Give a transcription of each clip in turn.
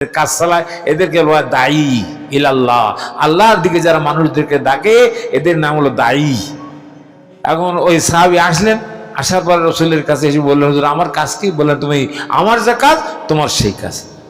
কাজ চালায়, এদেরকে বলা দায়ী ইলাল্লাহ। আল্লাহর দিকে যারা মানুষদেরকে ডাকে, এদের নাম হলো দায়ী। এখন ওই সাহাবি আসলেন, আসার পর রসুলের কাছে এসে বললেন আমার কাজ কি? বললেন, তুমি আমার যা কাজ, তোমার সেই কাজ।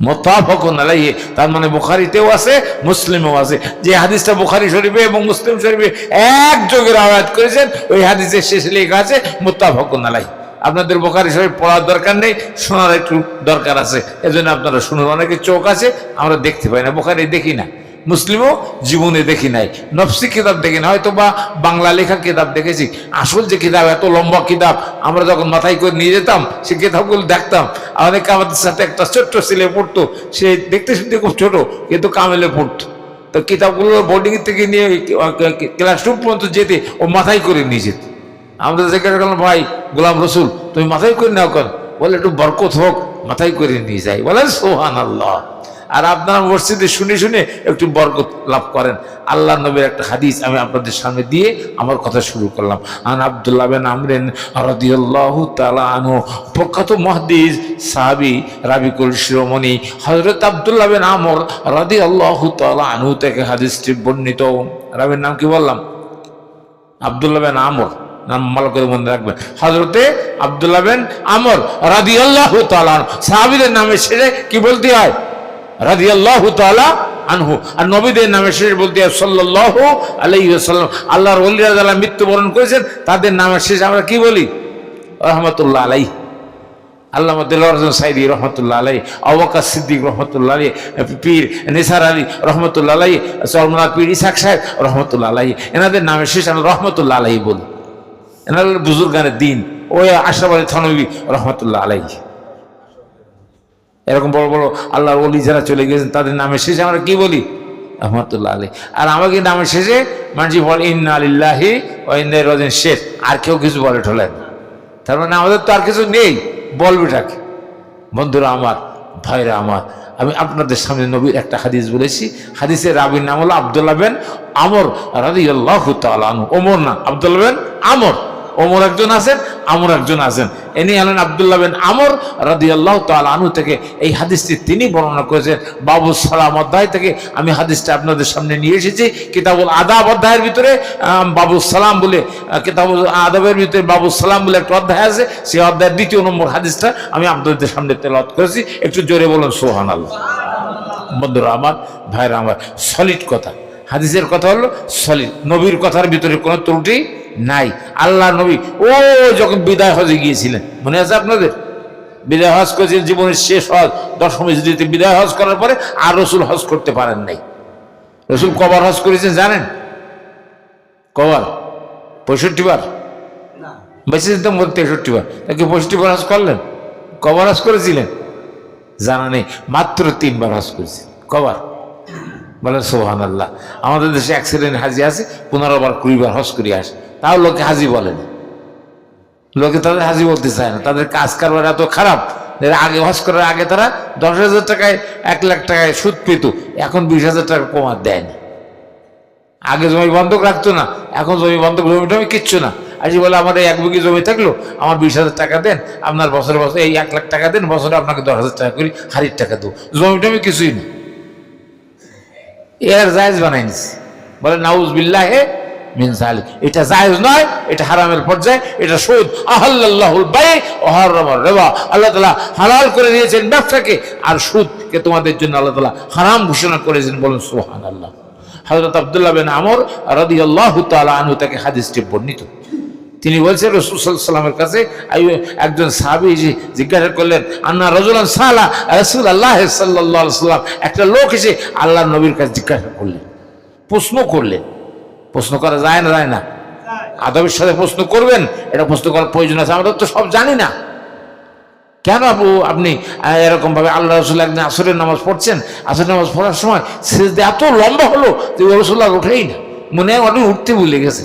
মোতাফকুন আলাইহি। তার মানে বুখারিতেও আছে, মুসলিমেও আছে। যে হাদিসটা বুখারি শরীফে এবং মুসলিম শরীফে এক যোগের আওয়াজ করেছেন, ওই হাদিসের শেষে লেখা আছে মোতাফকুন আলাইহি। আপনাদের বোখারি শরীফ পড়ার দরকার নেই, শোনার একটু দরকার আছে। এজন্য আপনারা শুনুন অনেকে চোখ আছে, আমরা দেখতে পাই না, বোখারি দেখি না। মুসলিমও জীবনে দেখি নাই। নফসি কিতাব দেখি না হয়তো বা বাংলা লেখা কিতাব দেখেছি। আসল যে কিতাব, এত লম্বা কিতাব, আমরা যখন মাথায় করে নিয়ে যেতাম, সে কিতাবগুলো দেখতাম। অনেকে আমাদের সাথে একটা ছোট্ট ছেলে পড়তো, সে দেখতে শুনতে খুব ছোট, কিন্তু কামেলে পড়তো। তো কিতাবগুলো বোর্ডিং থেকে নিয়ে ক্লাসরুম পর্যন্ত যেতে ও মাথায় করে নিয়ে যেত। আমরা জিজ্ঞাসা করলাম ভাই, গোলাম রসুল, তুমি মাথায় করে নাও কেন? বলে, একটু বরকত হোক, মাথায় করে নিয়ে যাই। বলেন সোহান আল্লাহ আর আপনারা মসজিদে শুনে শুনে একটু বরকত লাভ করেন। আল্লাহ নবীর একটা হাদিস আমি আপনাদের সামনে দিয়ে আমার কথা শুরু করলাম। আন আব্দুল্লাহ বিন আমরেন রাদিয়াল্লাহু তাআলা আনহু, প্রখ্যাত মুহাদ্দিস সাহাবী রাবিকুল শিরোমণি, হযরত আব্দুল্লাহ বিন আমর রাদিয়াল্লাহু তাআলা আনহু থেকে হাদিসটি বর্ণিত। রাবির নাম কি বললাম? আব্দুল্লাহ বিন আমর। নাম ভালো করে মনে রাখবেন। হজরতে আব্দুল্লাহ বিন আমর রাদিয়াল্লাহু তাআলা সাহাবীদের নামে সেরে কি বলতে হয়? রাদিয়াল্লাহু তাআলা আনহু। আর নবীদের নামে শেষ বলতে সাল্লাল্লাহু আলাইহি ওয়াসাল্লাম। আল্লাহর ওলিরা যারা মৃত্যুবরণ করেছেন, তাদের নামের শেষ আমরা কি বলি? রহমতুল্লাহ আলাইহি। আল্লাহ দিলওয়ার সাইদি রহমতুল্লাহ আলাই অবকাশ সিদ্দিক রহমতুল্লাহ আলাই পীর নিসার আলী রহমতুল্লাহ আলাই চরমনা পীর ইসাক সাহেব রহমতুল্লাহ আলাই এনাদের নামে শেষ আমরা রহমতুল্লাহ আলাই বলি। এনাদের বুজুর্গানের দিন, ওই আশরাফ আলী থানবী রহমতুল্লাহ আলাই এরকম বড় বড় আল্লাহর অলি যারা চলে গেছেন তাদের নামে শেষে আমরা কি বলি? রহমতুল্লাহ আলী আর আমাকে নামের শেষে মানুষ বলে, ইন্না আলিল্লাহি ও ইন্না রদিন শেষ। আর কেউ কিছু বলে ঠোলেন না। তার মানে আমাদের তো আর কিছু নেই। বলবেটাকে বন্ধুরা আমার, ভাইরা আমার, আমি আপনাদের সামনে নবীর একটা হাদিস বলেছি। হাদিসের রাবির নাম হলো আবদুল্লাহ বেন আমর রাদি আল্লাহ তালু ওমর না, আবদুল্লাহ বেন আমর। ওমর একজন আছেন, আমর একজন আছেন। এনি হলেন আবদুল্লাহ বিন আমর রাদি আল্লাহ আনু থেকে এই হাদিসটি তিনি বর্ণনা করেছেন। বাবু সালাম অধ্যায় থেকে আমি হাদিসটা আপনাদের সামনে নিয়ে এসেছি। কিতাবুল আদাব অধ্যায়ের ভিতরে বাবু সালাম বলে কিতাবুল আদাবের ভিতরে বাবু সালাম বলে একটা অধ্যায় আছে। সেই অধ্যায়ের দ্বিতীয় নম্বর হাদিসটা আমি আপনাদের সামনে তেলাওয়াত করেছি। একটু জোরে বলুন সোহান আল্লাহ বন্ধুরা আমার, ভাইরা আমার, সলিড কথা। হাদিসের কথা হলো সলিড নবীর কথার ভিতরে কোনো ত্রুটি নাই। আল্লাহ নবী ও যখন বিদায় হজে গিয়েছিলেন মনে আছে আপনাদের? বিদায় হজ করেছিলেন জীবনের শেষ হজ দশম ইজরিতে বিদায় হজ করার পরে আর রসুল হজ করতে পারেন নাই। রসুল কবার হজ করেছেন জানেন? কবার? পঁয়ষট্টি বার বেঁচে যেতাম বলতে তেষট্টি বার তাকে পঁয়ষট্টি বার হজ করলেন? কবার হজ করেছিলেন? জানা নেই। মাত্র তিনবার হজ করেছে কবার? বলেন সোহান আল্লাহ আমাদের দেশে অ্যাক্সিডেন্ট হাজি পনেরো বার, কুড়ি বার হজ করে আসে। তাও লোকে হাজি বলে না। লোকে তাদের হাজি বলতে চায় না। তাদের কাজ কারবার এত খারাপ আগে হজ করার আগে তারা দশ হাজার টাকায়, এক লাখ টাকায় সুদ পেত। এখন বিশ হাজার টাকা কমার দেয় না। আগে জমি বন্ধক রাখতো না, এখন জমি বন্ধক, জমি টমি কিচ্ছু না। আজকে বলে আমার এক বিঘি জমি থাকল, আমার বিশ হাজার টাকা দেন, আপনার বছরে বছর, এই এক লাখ টাকা দেন, বছরে আপনাকে দশ হাজার টাকা করি হারির টাকা দেবো। জমি টমি কিছুই না। এর বানাই নিছে বলে, নাউজ বিল্লাহে এটা জায়েজ নয়, এটা হারামের পর্যায়ে, এটা সুদ আহাল্লাহুল বাই ও হারামার রিবা। আল্লাহ তাআলা হালাল করে দিয়েছেন ব্যবসাকে, আর সুদকে তোমাদের জন্য আল্লাহ তাআলা হারাম ঘোষণা করেছেন। বলুন, সুবহানাল্লাহ। হযরত আব্দুল্লাহ বিন আমর রাদিয়াল্লাহু তাআলা আনহু থেকে হাদিসটি বর্ণিত। তিনি বলছেন, রসুল সাল্লামের কাছে একজন সাহাবি জিজ্ঞাসা করলেন, আন্না রজুলান সালা রসুল আল্লাহ সাল্লাম একটা লোক এসে আল্লাহ নবীর কাছে জিজ্ঞাসা করলেন, প্রশ্ন করলেন। প্রশ্ন করা যায় না যায় না? আদবের সাথে প্রশ্ন করবেন, এটা প্রশ্ন করার প্রয়োজন আছে, আমরা তো সব জানি না। কেন আপু, আপনি এরকমভাবে আল্লাহ রসুল একদিন আসরের নামাজ পড়ছেন? আসরের নামাজ পড়ার সময় সেজদা এত লম্বা হলো যে রসুল্লাহ উঠেই না। মনে হয় উঠতে ভুলে গেছে।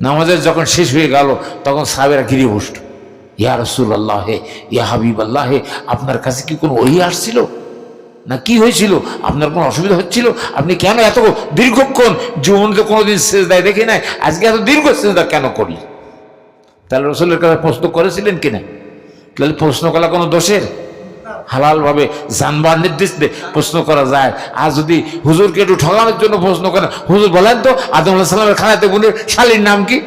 নামাজের যখন শেষ হয়ে গেল, তখন সাহেবেরা ঘিরে বসত ইয়া রসুল আল্লাহ ইয়া হাবিব আল্লাহ আপনার কাছে কি কোনো ওই আসছিল? না কি হয়েছিল? আপনার কোনো অসুবিধা হচ্ছিল? আপনি কেন এত দীর্ঘক্ষণ জীবনকে কোনোদিন শেষ দেয় দেখে নাই? আজকে এত দীর্ঘ শেষদা কেন করলি তাহলে রসুলের কাছে প্রশ্ন করেছিলেন কিনা? তাহলে প্রশ্ন করা কোনো দোষের? হালালভাবে জানবার নির্দেশ দিয়ে প্রশ্ন করা যায়। আর যদি হুজুরকে একটু ঠকানোর জন্য প্রশ্ন করেন, হুজুর বলেন তো, আদম আল্লাহ সাল্লামের খালাতে বোনের শালীর নাম কি?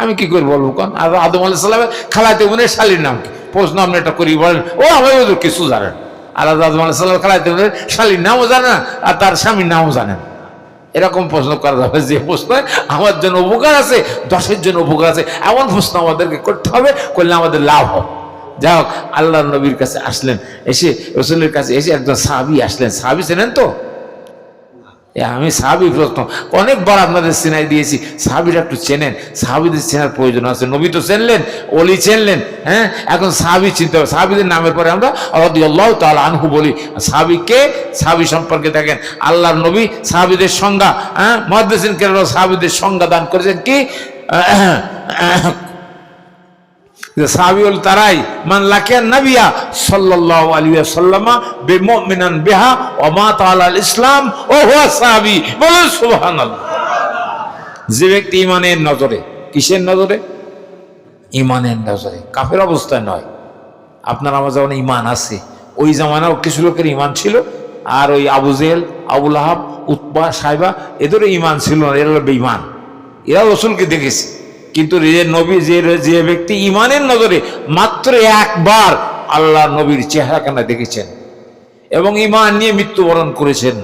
আমি কি করে বলব কোন? আর আদম আল্লাহ সাল্লামের খালাতে বোনের শালীর নাম কি? প্রশ্ন আপনি একটা করি বলেন, ও আমি হুজুর কিছু জানেন আর আদম আল্লাহ সাল্লামের খালাতে বোনের শালীর নামও জানে না, আর তার স্বামীর নামও জানেন এরকম প্রশ্ন করা যাবে, যে প্রশ্ন আমার জন্য উপকার আছে, দশের জন্য উপকার আছে, এমন প্রশ্ন আমাদেরকে করতে হবে, করলে আমাদের লাভ হবে। যাই হোক আল্লাহ নবীর কাছে আসলেন। এসে রসুলের কাছে এসে একজন সাহাবি আসলেন। সাহাবি চেনেন তো? আমি সাহাবি প্রশ্ন। অনেকবার আপনাদের চেনাই দিয়েছি। সাহাবিরা একটু চেনেন। সাহাবিদের চেনার প্রয়োজন আছে। নবী তো চেনলেন অলি চেনলেন হ্যাঁ? এখন সাহাবি চিনতে হবে। সাহাবিদের নামের পরে আমরা আল্লাহ তাল আনহু বলি। সাহাবিকে সাহাবি সম্পর্কে দেখেন। আল্লাহর নবী সাহাবিদের সংজ্ঞা হ্যাঁ? মহাদেসিন কেন সাহাবিদের সংজ্ঞা দান করেছেন কি? সাহাবিউল তারাই, মান লাকিয়া নবিয়া সাল্লাল্লাহু আলাইহি ওয়াসাল্লামা বিমুমিনান বিহা ওয়া মাত আলাল ইসলাম ও হুয়া সাহাবী। বলুন, সুবহানাল্লাহ। যে ব্যক্তি ইমানের নজরে, কিসের নজরে? ইমানের নজরে। কাফের অবস্থায় নয়। আপনার আমার যেমন ইমান আছে, ওই জামানাও কিছু লোকের ইমান ছিল, আর ওই আবু জেল আবুল আহাব উৎপা সাহেবা এদেরও ইমান ছিল না, এরা বেঈমান। এরা রসুলকে দেখেছে। কিন্তু নবী, যে যে ব্যক্তি ইমানের নজরে মাত্র একবার আল্লাহ নবীর চেহারা কেনা দেখেছেন এবং ইমান নিয়ে মৃত্যুবরণ করেছেন,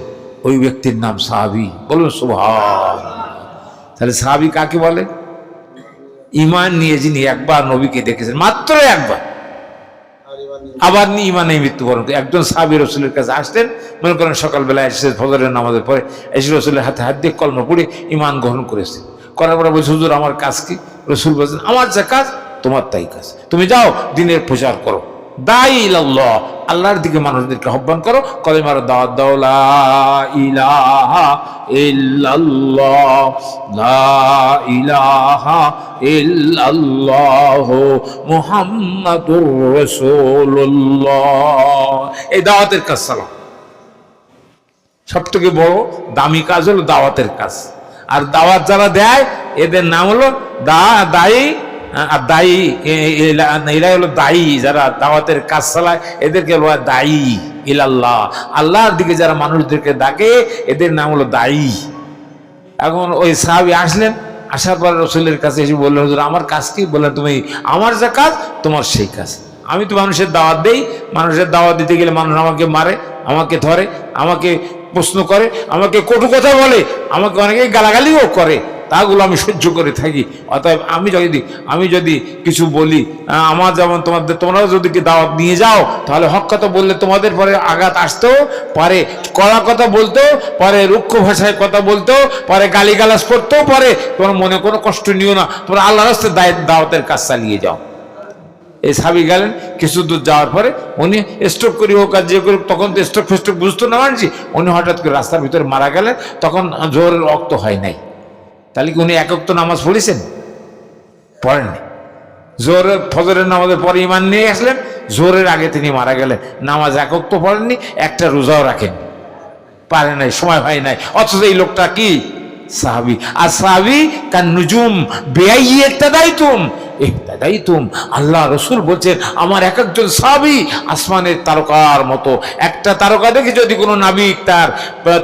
ওই ব্যক্তির নাম সাহাবি। বলুন সুভাষ তাহলে সাহাবি কাকে বলে? ইমান নিয়ে যিনি একবার নবীকে দেখেছেন, মাত্র একবার। আবার নিয়ে ইমানে মৃত্যুবরণ করে একজন সাহাবি রসুলের কাছে আসতেন, মনে করেন সকালবেলা এসে ফজরের নামাজের পরে এসে রসুলের হাতে হাত দিয়ে কলম পড়ে ইমান গ্রহণ করেছে করার পরে বলছে, হুজুর, আমার কাজ কি? রসুল বলছেন আমার যা কাজ, তোমার তাই কাজ। তুমি যাও, দিনের প্রচার করো। ইলাল্লাহ, আল্লাহর দিকে মানুষদেরকে আহ্বান করো। কলে মারো এই দাওয়াতের কাজ সালাম সব থেকে বড় দামি কাজ হলো দাওয়াতের কাজ। আর দাওয়াত যারা দেয়, এদের নাম হলো দা, দায়ী আর দায়ী এরা হলো দায়ী, যারা দাওয়াতের কাজ চালায়, এদেরকে বলা হয় দায়ী, ইলাল্লাহ। আল্লাহর দিকে যারা মানুষদেরকে ডাকে, এদের নাম হলো দায়ী। এখন ওই সাহাবি আসলেন, আসার পর রসুলের কাছে এসে বললেন, হুজুর, আমার কাজ কি? বললেন, তুমি, আমার যা কাজ, তোমার সেই কাজ। আমি তো মানুষের দাওয়াত দেই, মানুষের দাওয়াত দিতে গেলে মানুষ আমাকে মারে, আমাকে ধরে, আমাকে প্রশ্ন করে, আমাকে কটু কথা বলে, আমাকে অনেকেই গালাগালিও করে, তাগুলো আমি সহ্য করে থাকি। অতএব আমি যদি আমি যদি কিছু বলি আমার যেমন তোমাদের, তোমরাও যদি কি দাওয়াত নিয়ে যাও, তাহলে হক কথা বললে তোমাদের পরে আঘাত আসতেও পারে, কড়া কথা বলতেও পারে, রুক্ষ ভাষায় কথা বলতেও পারে, গালিগালাজ করতেও পারে। তোমার মনে কোনো কষ্ট নিও না, তোমরা আল্লাহ রাস্তায় দায়- দাওয়াতের কাজ চালিয়ে যাও। এই সাবি গেলেন, কিছু দূর যাওয়ার পরে উনি স্ট্রোক করি হোক আর যে করুক, তখন তো স্ট্রোক ফেস্ট্রোক বুঝতো না মানছি উনি হঠাৎ করে রাস্তার ভিতরে মারা গেলেন, তখন জোরের রক্ত হয় নাই। তাহলে কি উনি একক তো নামাজ পড়েছেন? পড়েননি। জোরের ফজরের নামাজের পরে ইমান নিয়ে আসলেন, জোরের আগে তিনি মারা গেলেন। নামাজ একক তো পড়েননি, একটা রোজাও রাখেন। পারে নাই, সময় হয় নাই। অথচ এই লোকটা কি? সাহাবি। আর সাহাবি কার নুজুম বেআই একটা তুম তাদাই তুম আল্লাহ রসুল বলছেন, আমার এক একজন সাহাবি আসমানের তারকার মতো। একটা তারকা দেখে যদি কোনো নাবিক তার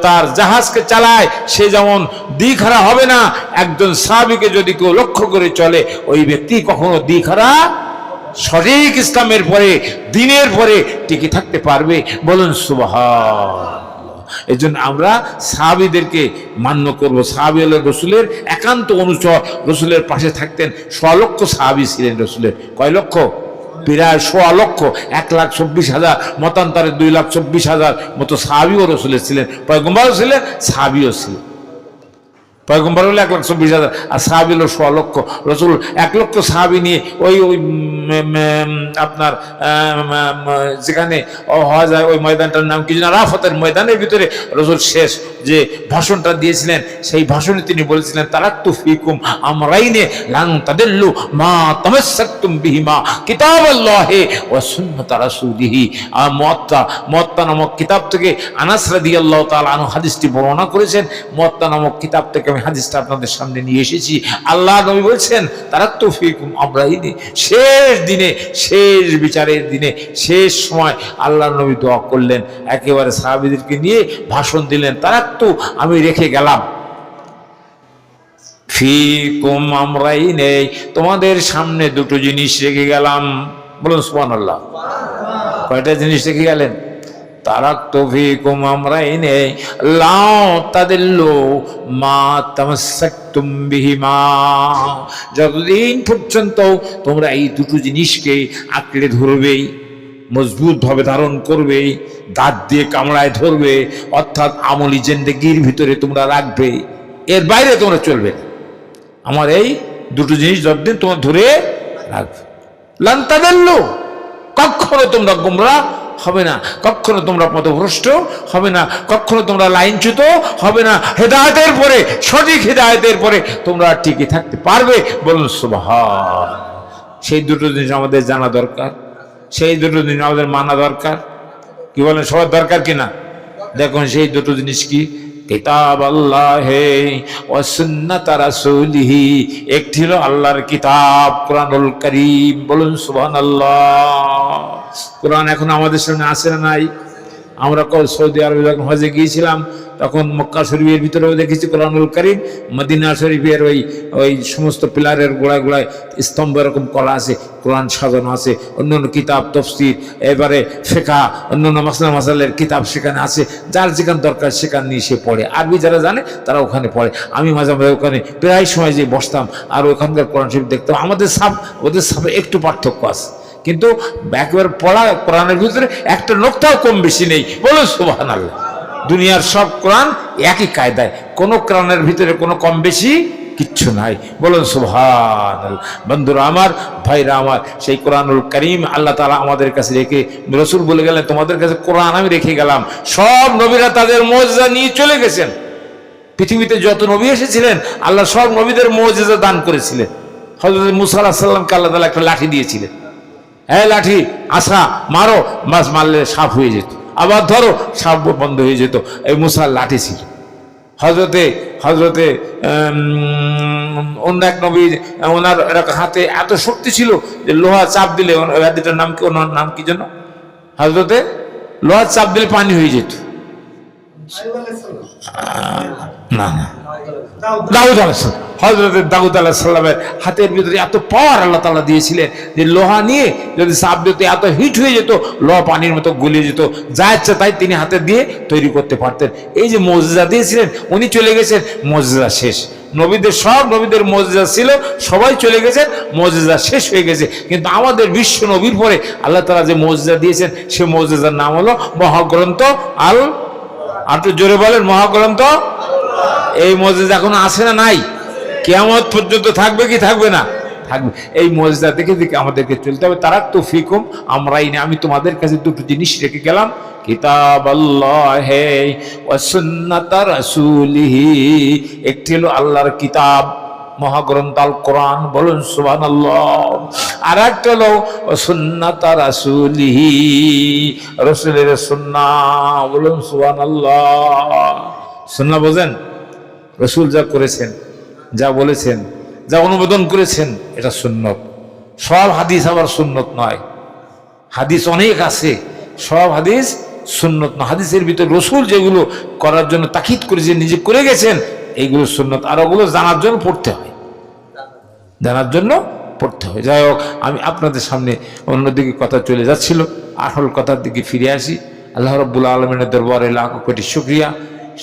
তার জাহাজকে চালায়, সে যেমন দিঘারা হবে না, একজন সাবিকে যদি কেউ লক্ষ্য করে চলে, ওই ব্যক্তি কখনো দিঘারা সঠিক ইসলামের পরে, দিনের পরে টিকে থাকতে পারবে। বলুন সুবাহ এই জন্য আমরা সাহাবিদেরকে মান্য করব। সাহাবি আল্লাহ রসুলের একান্ত অনুচর। রসুলের পাশে থাকতেন স্বলক্ষ লক্ষ সাহাবি ছিলেন রসুলের। কয় লক্ষ? প্রায় সোয়া লক্ষ। এক লাখ চব্বিশ হাজার। মতান্তরে দুই লাখ চব্বিশ হাজার মতো সাহাবিও রসুলের ছিলেন। পয়গম্বাও ছিলেন, সাহাবিও ছিলেন। পয়গম্বর হলো এক লক্ষ চব্বিশ হাজার, আর সাহাবি হলো সোয়া লক্ষ। রসুল এক লক্ষ সাহাবি নিয়ে ওই ওই আপনার যেখানে হওয়া যায় ওই ময়দানটার নাম কি রাফতের ময়দানের ভিতরে রসুল শেষ যে ভাষণটা দিয়েছিলেন, সেই ভাষণে তিনি বলেছিলেন তারাক্তু ফিকুম আমরাইনে লাং তাদিল্লু মা তামাসসাকতুম বিহিমা কিতাবাল্লাহি ওয়া সুন্নাত রাসূলিহি। আর মুয়াত্তা মুয়াত্তা নামক কিতাব থেকে আনাস রাদিয়াল্লাহু তাআলা আনহু হাদিসটি বর্ণনা করেছেন। মুয়াত্তা নামক কিতাব থেকে আমি হাদিসটা আপনাদের সামনে নিয়ে এসেছি। আল্লাহ নবী বলছেন, তারা তো ফিকুম আমরাইনে শেষ দিনে, শেষ বিচারের দিনে, শেষ সময় আল্লাহ নবী দোয়া করলেন। একেবারে সাহাবীদেরকে নিয়ে ভাষণ দিলেন। তারা তো আমি রেখে গেলাম। ফিকুম আমরাই নেই তোমাদের সামনে দুটো জিনিস রেখে গেলাম। বলুন সুবান আল্লাহ কয়টা জিনিস রেখে গেলেন? তারাক তো ফিকুম আমরাই নেই লাও তাদের লো মা বিহিমা। যতদিন পর্যন্ত তোমরা এই দুটো জিনিসকে আঁকড়ে ধরবেই মজবুত ভাবে ধারণ করবে, দাঁত দিয়ে কামড়ায় ধরবে, অর্থাৎ আমলি জেন্দেগির ভিতরে তোমরা রাখবে, এর বাইরে তোমরা চলবে আমার এই দুটো জিনিস যতদিন তোমার ধরে রাখবে। লান্তাদাল্লো কখনো তোমরা গুমরা হবে না। কখনো তোমরা পথভ্রষ্ট হবে না। কখনো তোমরা লাইনচ্যুত হবে না। হেদায়তের পরে, সঠিক হেদায়তের পরে তোমরা টিকে থাকতে পারবে বলুন সুবাহ সেই দুটো জিনিস আমাদের জানা দরকার। সেই দুটো জিনিস আমাদের মানা দরকার। কি বলেন, সবার দরকার কিনা দেখুন, সেই দুটো জিনিস কি? কিতাব আল্লাহে ও সুন্নাত রাসূলিহি। একটি হলো আল্লাহর কিতাব, কোরআনুল করিম। বলুন সুবহানাল্লাহ। কোরআন এখন আমাদের সামনে আসে না নাই? আমরা কল সৌদি আরবে যখন হজে গিয়েছিলাম, তখন মক্কা শরীফের ভিতরেও দেখেছি কোরআনুল করিম, মদিনা শরীফের ওই ওই সমস্ত পিলারের গোড়ায় গোড়ায় স্তম্ভ এরকম করা আছে, কোরআন সাজানো আছে অন্য অন্য কিতাব, তফসির, এবারে ফেকা অন্য মাসলা মাসালের কিতাব সেখানে আছে, যার যেখানে দরকার সেখানে নিয়ে সে পড়ে। আরবি যারা জানে, তারা ওখানে পড়ে। আমি মাঝে মাঝে ওখানে প্রায় সময় যে বসতাম, আর ওখানকার কোরআন শরীফ দেখতাম, আমাদের সাপ ওদের সাপে একটু পার্থক্য আছে। কিন্তু একবার পড়া, কোরআনের ভিতরে একটা নোকটাও কম বেশি নেই। বলো সুবাহান আল্লাহ দুনিয়ার সব কোরআন একই কায়দায়। কোনো কোরআনের ভিতরে কোনো কম বেশি কিচ্ছু নাই। বলুন সুবহান বন্ধুরা আমার, ভাইরা আমার, সেই কোরআনুল করিম আল্লাহ তালা আমাদের কাছে রেখে, রসুল বলে গেলেন, তোমাদের কাছে কোরআন আমি রেখে গেলাম। সব নবীরা তাদের মজা নিয়ে চলে গেছেন। পৃথিবীতে যত নবী এসেছিলেন, আল্লাহ সব নবীদের মজেজা দান করেছিলেন। হজরত মুসা আল্লাহ সাল্লামকে আল্লাহ তালা একটা লাঠি দিয়েছিলেন। হ্যাঁ লাঠি আসা মারো মাছ মারলে সাপ হয়ে যেত। আবার ধরো সাপ বন্ধ হয়ে যেত। এই মুসার লাঠি ছিল। হজরতে হজরতে অন্য এক নবী, ওনার হাতে এত শক্তি ছিল যে লোহা চাপ দিলে হাতিটার নাম কি, ওনার নাম কি জন্য হজরতে লোহা চাপ দিলে পানি হয়ে যেত। না না। দাউদ আলাইসালাম হজরত দাউদ আলাহ সাল্লামের হাতের ভিতরে এত পাওয়ার আল্লাহ তালা দিয়েছিলেন যে লোহা নিয়ে যদি সাপ দিত, এত হিট হয়ে যেত, লোহা পানির মতো গলিয়ে যেত। যা ইচ্ছা তাই তিনি হাতে দিয়ে তৈরি করতে পারতেন। এই যে মজেজা দিয়েছিলেন, উনি চলে গেছেন মজেজা শেষ। নবীদের সব নবীদের মজেজা ছিল, সবাই চলে গেছেন, মজেজা শেষ হয়ে গেছে। কিন্তু আমাদের বিশ্ব নবীর পরে আল্লাহ তালা যে মজেজা দিয়েছেন, সে মজেজার নাম হলো মহাগ্রন্থ আল আর তো জোরে বলেন মহাগ্রন্থ এই মসজিদ এখন আসে না নাই? কেয়ামত পর্যন্ত থাকবে কি থাকবে না? থাকবে। এই মসজিদা দেখে দেখে আমাদেরকে চলতে হবে। তারা তো ফিকুম আমরাই না। আমি তোমাদের কাছে দুটো জিনিস রেখে গেলাম। কিতাব আল্লাহ একটি হলো আল্লাহর কিতাব মহাগ্রন্থ আল কোরআন বলুন সুবান আর একটা হলো সুন্নাত রাসূলিহি। রসুলের সুন্না, বলুন সুবান সুন্না বোঝেন? রসুল যা করেছেন, যা বলেছেন, যা অনুমোদন করেছেন, এটা সুন্নত। সব হাদিস আবার সুন্নত নয়। হাদিস অনেক আছে, সব হাদিস সুন্নত না হাদিসের ভিতরে রসুল যেগুলো করার জন্য তাকিদ করেছেন, নিজে করে গেছেন এইগুলো সুন্নত। আর ওগুলো জানার জন্য পড়তে হয়। জানার জন্য পড়তে হয়। যাই হোক, আমি আপনাদের সামনে অন্যদিকে কথা চলে যাচ্ছিল, আসল কথার দিকে ফিরে আসি। আল্লাহ রব্বুল আলমিনের দরবারে লাখ কোটি শুক্রিয়া।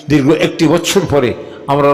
দীর্ঘ একটি বছর পরে আমরা